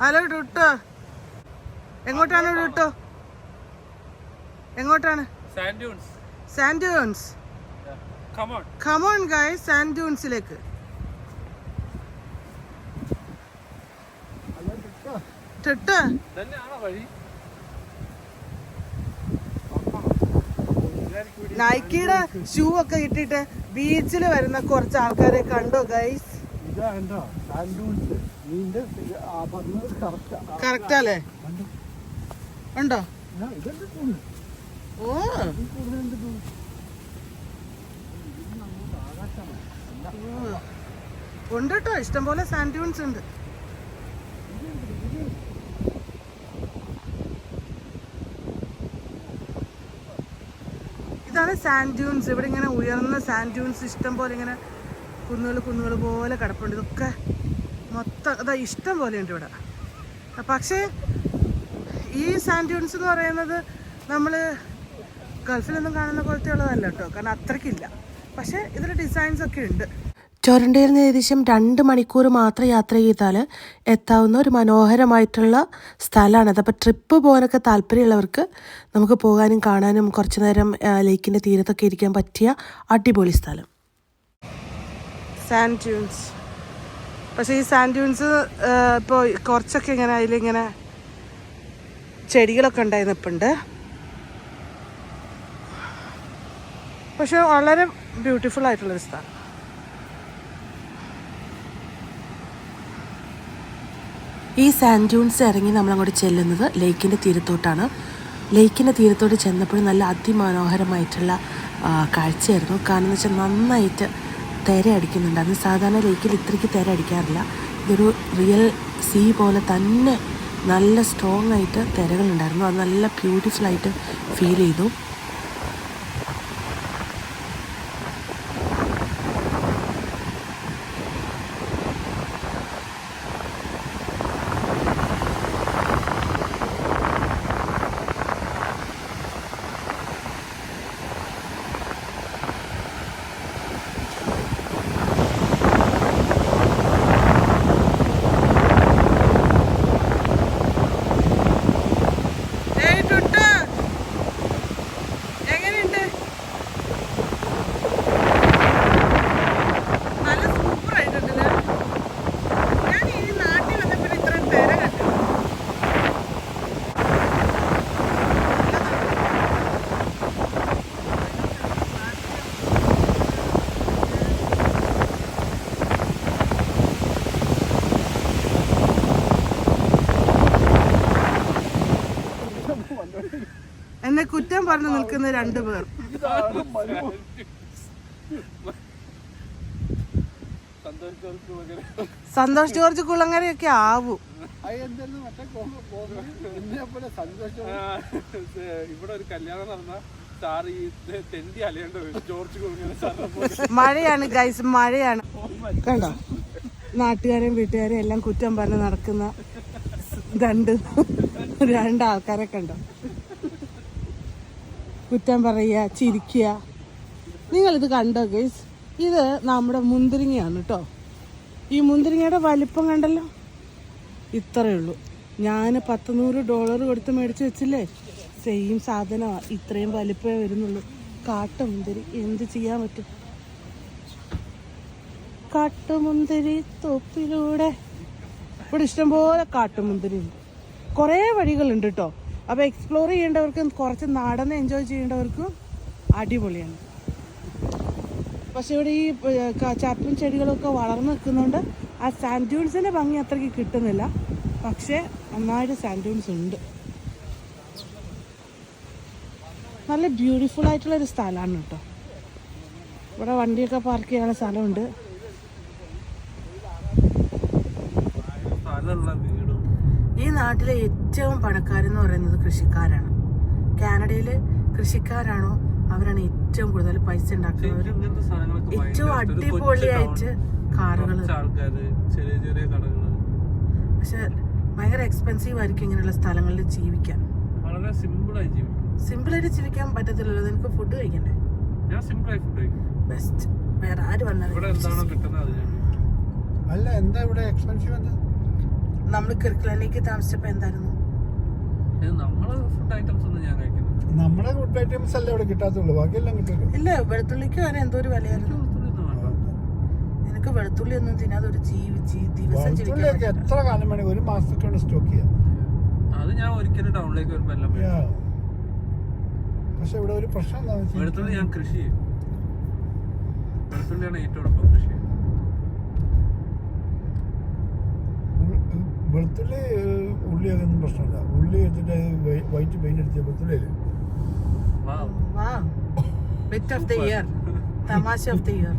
Hello ടുട്ടോ. എങ്ങോട്ടാണ് ടുട്ടോ? എങ്ങോട്ടാണ്? Sand dunes. Sand dunes Yeah. Come on. Come on guy sand ഡ്യൂൺസിലേക്ക് തന്നെയാണോ വഴി? നൈക്കിയുടെ ഷൂ ഒക്കെ ഇട്ടിട്ട് ബീച്ചിൽ വരുന്ന കുറച്ച് ആൾക്കാരെ കണ്ടോ ഗൈസ് ഇതാ കണ്ടോ? സാൻഡൂൺസ് നീന്റെ കറക്റ്റാ അല്ലേ ഉണ്ടോ? ഇഷ്ടം പോലെ ഓ. ഉണ്ട് കേട്ടോ. ഇഷ്ടംപോലെ സാൻഡ് ഡ്യൂൺസ് ഉണ്ട്. ഇതാണ് സാൻഡ് ഡ്യൂൺസ് ഇവിടെ ഇങ്ങനെ ഉയർന്ന സാൻഡ് ഡ്യൂൺസ് ഇഷ്ടം പോലെ ഇങ്ങനെ കുന്നുകൾ കുന്നുകൾ പോലെ കിടപ്പുണ്ട്. ഇതൊക്കെ മൊത്തം അതാ ഇഷ്ടം പോലെ ഉണ്ട് ഇവിടെ പക്ഷേ ഈ സാൻഡ് ഡ്യൂൺസ് എന്ന് പറയുന്നത് നമ്മൾ ഗൾഫിലൊന്നും കാണുന്ന പോലത്തെ ഉള്ളതല്ല കേട്ടോ. കാരണം അത്രയ്ക്കില്ല പക്ഷേ ഇതിൽ ഡിസൈൻസ് ഒക്കെ ഉണ്ട്. ചൊരണ്ടയിൽ നിന്ന് ഏകദേശം രണ്ട് മണിക്കൂർ മാത്രം യാത്ര ചെയ്താൽ എത്താവുന്ന ഒരു മനോഹരമായിട്ടുള്ള സ്ഥലമാണത് അപ്പോൾ ട്രിപ്പ് പോകാനൊക്കെ താല്പര്യമുള്ളവർക്ക് നമുക്ക് പോകാനും കാണാനും കുറച്ച് നേരം ലേക്കിന്റെ തീരത്തൊക്കെ ഇരിക്കാൻ പറ്റിയ അടിപൊളി സ്ഥലം. സാൻഡ് ഡ്യൂൺസ് പക്ഷേ ഈ സാൻഡ് ഡ്യൂൺസ് ഇപ്പോൾ കുറച്ചൊക്കെ ഇങ്ങനെ അതിലിങ്ങനെ ചെടികളൊക്കെ ഉണ്ടായി നിൽപ്പുണ്ട് പക്ഷെ വളരെ ബ്യൂട്ടിഫുൾ ആയിട്ടുള്ളൊരു സ്ഥലം. ഈ സാൻഡ് ഡ്യൂൺസ് ഇറങ്ങി നമ്മളങ്ങോട്ട് ചെല്ലുന്നത് ലേക്കിന്റെ തീരത്തോട്ടാണ്. ലേക്കിന്റെ തീരത്തോട്ട് ചെന്നപ്പോൾ നല്ല അതിമനോഹരമായിട്ടുള്ള കാഴ്ചയായിരുന്നു. കാരണം എന്ന് വെച്ചാൽ നന്നായിട്ട് തിര അത് സാധാരണ ലേക്കിൽ ഇത്രയ്ക്ക് തിര അടിക്കാറില്ല. ഇതൊരു റിയൽ സീ പോലെ തന്നെ നല്ല സ്ട്രോങ് ആയിട്ട് തിരകളുണ്ടായിരുന്നു അത് നല്ല ബ്യൂട്ടിഫുൾ ആയിട്ട് ഫീൽ ചെയ്തു ഏയ് ടുട്ടു. എങ്ങനെയുണ്ട് നല്ല സൂപ്പർ ആയിട്ടുണ്ടല്ലേ ഞാൻ ഈ നാട്ടിൽ വന്നപ്പോൾ ഇത്രയും തിര കണ്ടു എന്നെ കുറ്റം പറഞ്ഞു നിൽക്കുന്ന രണ്ടു പേർ. സന്തോഷ് ജോർജ് കുളങ്ങരയൊക്കെ ആവും. ഇവിടെ ഒരു കല്യാണം നടന്ന മഴയാണ് ഗൈസ് മഴയാണ്. കണ്ടോ? നാട്ടുകാരെയും വീട്ടുകാരെയും എല്ലാം കുറ്റം പറഞ്ഞ് നടക്കുന്ന രണ്ട് രണ്ടാൾക്കാരെ കണ്ടോ? കുറ്റം പറയുക ചിരിക്കുക. നിങ്ങളിത് കണ്ടോ ഗൈസ് ഇത് നമ്മുടെ മുന്തിരിങ്ങയാണ് കേട്ടോ ഈ മുന്തിരിങ്ങയുടെ വലിപ്പം കണ്ടല്ലോ? ഇത്രയേ ഉള്ളൂ. ഞാൻ പത്ത് നൂറ് ഡോളർ കൊടുത്ത് മേടിച്ച് വെച്ചില്ലേ? സെയിം സാധനമാണ് ഇത്രയും വലിപ്പമേ വരുന്നുള്ളൂ. കാട്ടുമുന്തിരി എന്ത് ചെയ്യാൻ പറ്റും? കാട്ടുമുന്തിരി തൊപ്പിലൂടെ. ഇവിടെ ഇഷ്ടംപോലെ കാട്ടുമുന്തിരി ഉണ്ട് കുറേ വഴികളുണ്ട് കേട്ടോ അപ്പോൾ എക്സ്പ്ലോർ ചെയ്യേണ്ടവർക്കും കുറച്ച് നടന്ന് എൻജോയ് ചെയ്യേണ്ടവർക്കും അടിപൊളിയാണ്. പക്ഷേ ഇവിടെ ഈ ചപ്പും ചെടികളൊക്കെ വളർന്നു നിൽക്കുന്നുണ്ട്. ആ സാൻഡ് ഡ്യൂൺസിന്റെ ഭംഗി അത്രയ്ക്ക് കിട്ടുന്നില്ല. പക്ഷേ നന്നായിട്ട് സാൻഡ് ഡ്യൂൺസ് ഉണ്ട്. നല്ല ബ്യൂട്ടിഫുൾ ആയിട്ടുള്ള ഒരു സ്ഥലമാണ് കേട്ടോ. ഇവിടെ വണ്ടിയൊക്കെ പാർക്ക് ചെയ്യാനുള്ള സ്ഥലമുണ്ട് സ്ഥലമുള്ള വീടും ഈ നാട്ടിലെ ഏറ്റവും പണക്കാരെന്ന് പറയുന്നത് കൃഷിക്കാരാണ്. കാനഡയിൽ കൃഷിക്കാരാണോ അവരാണ് ഏറ്റവും കൂടുതൽ പൈസ ഉണ്ടാക്കുന്നത്. ഏറ്റവും അടിപൊളിയായിട്ട് കാറുകൾ ചെറിയ ചെറിയ കടകൾ. പക്ഷെ ഭയങ്കര എക്സ്പെൻസീവ് ആയിരിക്കും ഇങ്ങനെയുള്ള സ്ഥലങ്ങളിൽ ജീവിക്കാൻ. വളരെ സിമ്പിൾ ആയി ജീവിക്കും. സിമ്പിളായിട്ട് ജീവിക്കാൻ പറ്റത്തില്ലല്ലോ. നിനക്ക് ഫുഡ് കഴിക്കണ്ടേ? ഞാൻ സിമ്പിൾ ആയി ഫുഡ് കഴിക്കും. ബെസ്റ്റ് വേറെ ആര് ഇവിടെ വന്നാലും. അല്ല എന്താ ഇവിടെ എക്സ്പെൻസീവ് എന്താ? നമ്മൾ കിർക്കിലേക്ക് താമസിച്ചപ്പോ എന്തായിരുന്നു? ഇത് നമ്മളെ ഫുഡ് ഐറ്റംസ് ഒന്നും ഞാൻ കഴിക്കുന്നില്ല. നമ്മുടെ ഫുഡ് ഐറ്റംസ് അല്ലേ ഇവിടെ കിട്ടാത്തുള്ളൂ. ബാക്കിയെല്ലാം കിട്ടുമല്ലോ ഇല്ല വെളുത്തുള്ളിക്ക് വരെ എന്തോ ഒരു വിലയായിരുന്നു. എനിക്ക് വെളുത്തുള്ളി ഒന്നും തിന്നാതെ ഒരു ദിവസം ജീവിക്കാൻ എത്ര കാലം വേണേ? ഒരു മാസത്തേക്കാണ് സ്റ്റോക്ക് ചെയ്യാം. അത് ഞാൻ ഒരിക്കലും ടൗണിലേക്ക് വരുമ്പോ എല്ലാം. പക്ഷെ ഇവിടെ ഒരു പ്രശ്നം എന്താണെന്ന് വെച്ചാൽ വെളുത്തുള്ളി ഞാൻ കൃഷി ചെയ്യും. വെളുത്തുള്ളിയാണ് ഏറ്റവും എളുപ്പം കൃഷി. വെളുത്തുള്ളി ഉള്ളി ഉള്ളിയൊക്കെ ഒന്നും പ്രശ്നമില്ല. ഉള്ളി എടുത്തിട്ട് വൈറ്റ് പെയിന്റ് അടിച്ച വെളുത്തുള്ളിയിൽ wow. Bit of the year തമാശ ഓഫ് ദ ഇയർ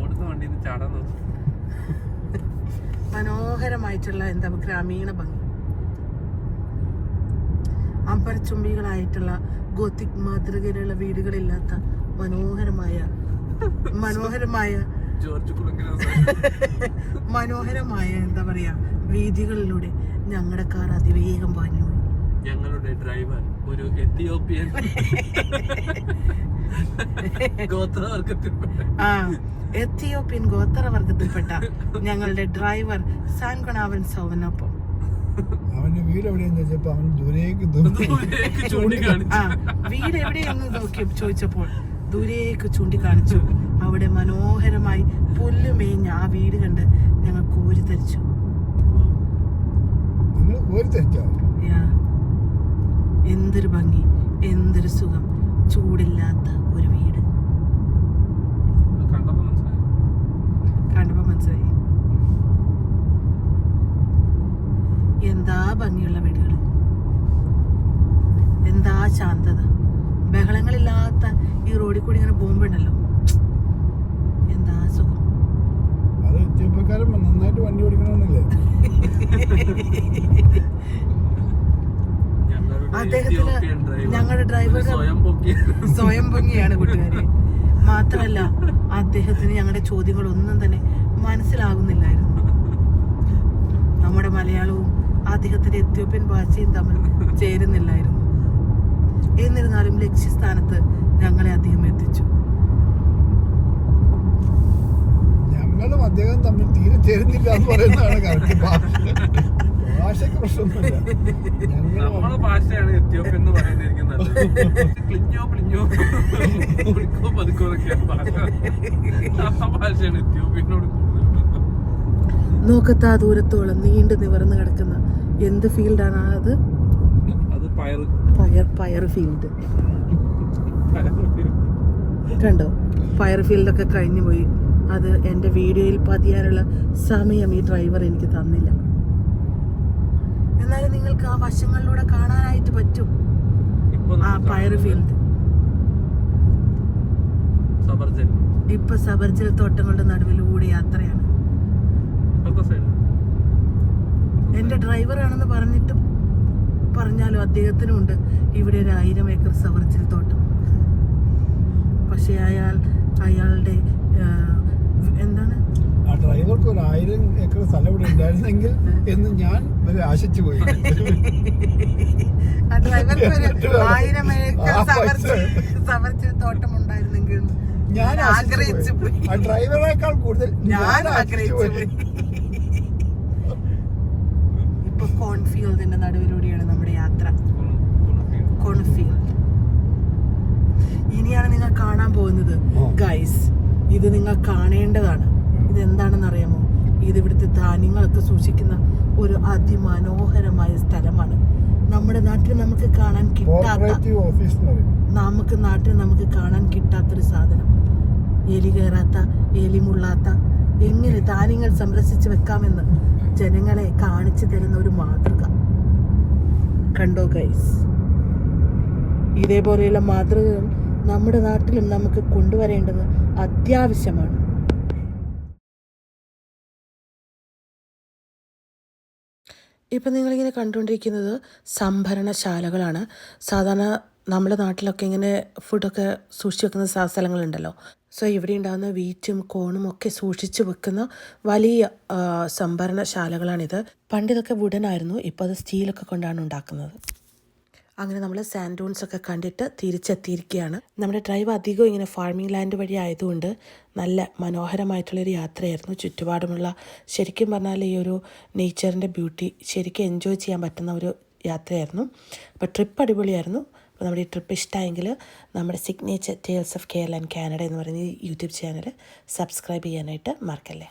ഓടുന്ന വണ്ടിയിൽ നിന്ന് ചാടാൻ നോക്കി മനോഹരമായിട്ടുള്ള എന്താ ഗ്രാമീണ ഭംഗി. അമ്പരച്ചുംബികളായിട്ടുള്ള ഗോത്തിക് മാതൃകയിലുള്ള വീടുകളില്ലാത്ത മനോഹരമായ മനോഹരമായ ജോർജ് മനോഹരമായ എന്താ പറയാ വീതികളിലൂടെ ഞങ്ങളുടെ കാർ അതിവേഗം പാഞ്ഞു പോയി. ഞങ്ങളുടെ ഡ്രൈവർ ഒരു എത്തിയോപ്യൻ ഗോത്രവർഗത്തിൽപ്പെട്ട. ആ എത്തിയോപ്യൻ ഗോത്രവർഗത്തിൽപ്പെട്ട ഞങ്ങളുടെ ഡ്രൈവർ സാൻഗുണാവൻ സൗവനൊപ്പം. അവന്റെ വീട് എവിടെയെന്ന് ചോദിച്ചപ്പോ അവൻ ദൂരേക്ക് ആ വീട് എവിടെയെന്ന് നോക്കി ചോദിച്ചപ്പോൾ ദൂരേക്ക് ചൂണ്ടിക്കാണിച്ചു. അവിടെ മനോഹരമായി മേഞ്ഞ ആ വീട് കണ്ട് ഞങ്ങൾ കോരിത്തരിച്ചു. എന്തൊരു ഭംഗി എന്തൊരു സുഖം. ചൂടില്ലാത്ത ഒരു വീട്. കണ്ടപ്പോ മനസ്സിലായി. കണ്ടപ്പോ മനസ്സിലായി. എന്താ ഭംഗിയുള്ള വീടുകൾ എന്താ ശാന്തത? ബഹളങ്ങളില്ലാത്ത ഈ റോഡിൽ കൂടി ഇങ്ങനെ പോകുമ്പോണ്ടല്ലോ. എന്താ സുഖം? അത് എത്തിയപ്പോക്കാരൻ നന്നായിട്ട് വണ്ടി ഓടിക്കണമെന്നല്ലേ? ഞങ്ങളുടെ അദ്ദേഹത്തിന് ഡ്രൈവർ ഞങ്ങളുടെ ഡ്രൈവർ സ്വയം ഭംഗിയാണ് കൂട്ടുകാരെ. മാത്രല്ല അദ്ദേഹത്തിന് ഞങ്ങളുടെ ചോദ്യങ്ങളൊന്നും തന്നെ മനസ്സിലാകുന്നില്ലായിരുന്നു. നമ്മുടെ മലയാളവും അദ്ദേഹത്തിന്റെ എത്യോപ്യൻ ഭാഷയും തമ്മിൽ ചേരുന്നില്ലായിരുന്നു. എന്നിരുന്നാലും ലക്ഷ്യസ്ഥാനത്ത് ഞങ്ങളെ അദ്ദേഹം എത്തിച്ചു ഞങ്ങളും അദ്ദേഹം തമ്മിൽ തീരെ ചേരുന്നില്ല എന്ന് പറയുന്നതാണ് കറക്റ്റ് ഭാഷ. ഭാഷയ്ക്ക് പ്രശ്നമൊന്നുമില്ല. നമ്മളെ ഭാഷയാണ് എന്ന് ക്ലിഞ്ഞോ പതുക്കോ. നോക്കത്താ ദൂരത്തോളം നീണ്ടു നിവർന്നു കിടക്കുന്ന എന്ത് ഫീൽഡാണ് അത്? പയർ. പയർ ഫീൽഡ്. കണ്ടോ? ഫയർ ഫീൽഡൊക്കെ കഴിഞ്ഞു പോയി. അത് എന്റെ വീഡിയോയിൽ പതിയാനുള്ള സമയം ഈ ഡ്രൈവർ എനിക്ക് തന്നില്ല. എന്നാലും നിങ്ങൾക്ക് ആ വശങ്ങളിലൂടെ കാണാനായിട്ട് പറ്റും. ഇപ്പൊ ആ പയർ ഫീൽഡ് ഇപ്പൊ സബർജൽ തോട്ടങ്ങളുടെ നടുവിലൂടെ യാത്രയാണ്. എന്റെ ഡ്രൈവറാണെന്ന് പറഞ്ഞിട്ടും പറഞ്ഞാലും അദ്ദേഹത്തിനും ഉണ്ട്. ഇവിടെ ഒരു ആയിരം ഏക്കർ സബർജൽ തോട്ടം. പക്ഷേ അയാൾ അയാളുടെ എന്താണ്? ആ ഡ്രൈവർക്ക് ഒരു ആയിരം ഏക്കർ സ്ഥലം ഇവിടെ ഉണ്ടായിരുന്നെങ്കിൽ എന്ന് ഞാൻ ആശിച്ചു പോയി. ആയിരം തോട്ടം ഉണ്ടായിരുന്നെങ്കിൽ ഞാൻ ആഗ്രഹിച്ചു പോയി. ആ ഡ്രൈവറേക്കാൾ കൂടുതൽ ഞാൻ ആഗ്രഹിച്ചു ഇപ്പൊ കോൺഫീൽഡിന്റെ നടുവിലൂടെയാണ് നമ്മുടെ യാത്ര. കോൺഫീൽഡ് ഇനിയാണ് നിങ്ങൾ കാണാൻ പോകുന്നത്. ഗൈസ് ഇത് നിങ്ങൾ കാണേണ്ടതാണ്. ഇത് എന്താണെന്ന് അറിയാമോ ഇത് ഇവിടുത്തെ ധാന്യങ്ങളൊക്കെ സൂക്ഷിക്കുന്ന ഒരു അതിമനോഹരമായ സ്ഥലമാണ്. നമ്മുടെ നാട്ടിൽ നമുക്ക് കാണാൻ കിട്ടാത്ത നമുക്ക് നാട്ടിൽ നമുക്ക് കാണാൻ കിട്ടാത്തൊരു സാധനം. എലി കയറാത്ത എലി മുള്ളാത്ത എങ്ങനെ ധാന്യങ്ങൾ സംരക്ഷിച്ചു വെക്കാമെന്ന് ജനങ്ങളെ കാണിച്ചു തരുന്ന ഒരു മാതൃക. കണ്ടോ ഗൈസ് ഇതേപോലെയുള്ള മാതൃകകൾ നമ്മുടെ നാട്ടിലും നമുക്ക് കൊണ്ടുവരേണ്ടത് അത്യാവശ്യമാണ്. ഇപ്പം നിങ്ങളിങ്ങനെ കണ്ടുകൊണ്ടിരിക്കുന്നത് സംഭരണശാലകളാണ്. സാധാരണ നമ്മുടെ നാട്ടിലൊക്കെ ഇങ്ങനെ ഫുഡൊക്കെ സൂക്ഷിച്ച് വെക്കുന്ന സ്ഥ- സ്ഥലങ്ങളുണ്ടല്ലോ. സോ ഇവിടെ ഉണ്ടാകുന്ന വീറ്റും കോണും ഒക്കെ സൂക്ഷിച്ച് വെക്കുന്ന വലിയ സംഭരണശാലകളാണിത്. പണ്ടിതൊക്കെ വുഡൻ ആയിരുന്നു ഇപ്പോൾ അത് സ്റ്റീലൊക്കെ കൊണ്ടാണ് ഉണ്ടാക്കുന്നത്. അങ്ങനെ നമ്മൾ സാൻഡ് ഒക്കെ കണ്ടിട്ട് തിരിച്ചെത്തിയിരിക്കുകയാണ്. നമ്മുടെ ഡ്രൈവ് അധികം ഇങ്ങനെ ഫാർമിംഗ് ലാൻഡ് വഴി ആയതുകൊണ്ട് നല്ല മനോഹരമായിട്ടുള്ളൊരു യാത്രയായിരുന്നു. ചുറ്റുപാടുമുള്ള ശരിക്കും പറഞ്ഞാൽ ഈ ഒരു നേച്ചറിന്റെ ബ്യൂട്ടി ശരിക്കും എൻജോയ് ചെയ്യാൻ പറ്റുന്ന ഒരു യാത്രയായിരുന്നു. അപ്പോൾ ട്രിപ്പ് അടിപൊളിയായിരുന്നു. അപ്പോൾ നമ്മുടെ ഈ ട്രിപ്പ് ഇഷ്ടമായെങ്കിൽ നമ്മുടെ signature tales of Kerala and Canada എന്ന് പറയുന്ന ഈ യൂട്യൂബ് ചാനൽ സബ്സ്ക്രൈബ് ചെയ്യാനായിട്ട് മറക്കല്ലേ?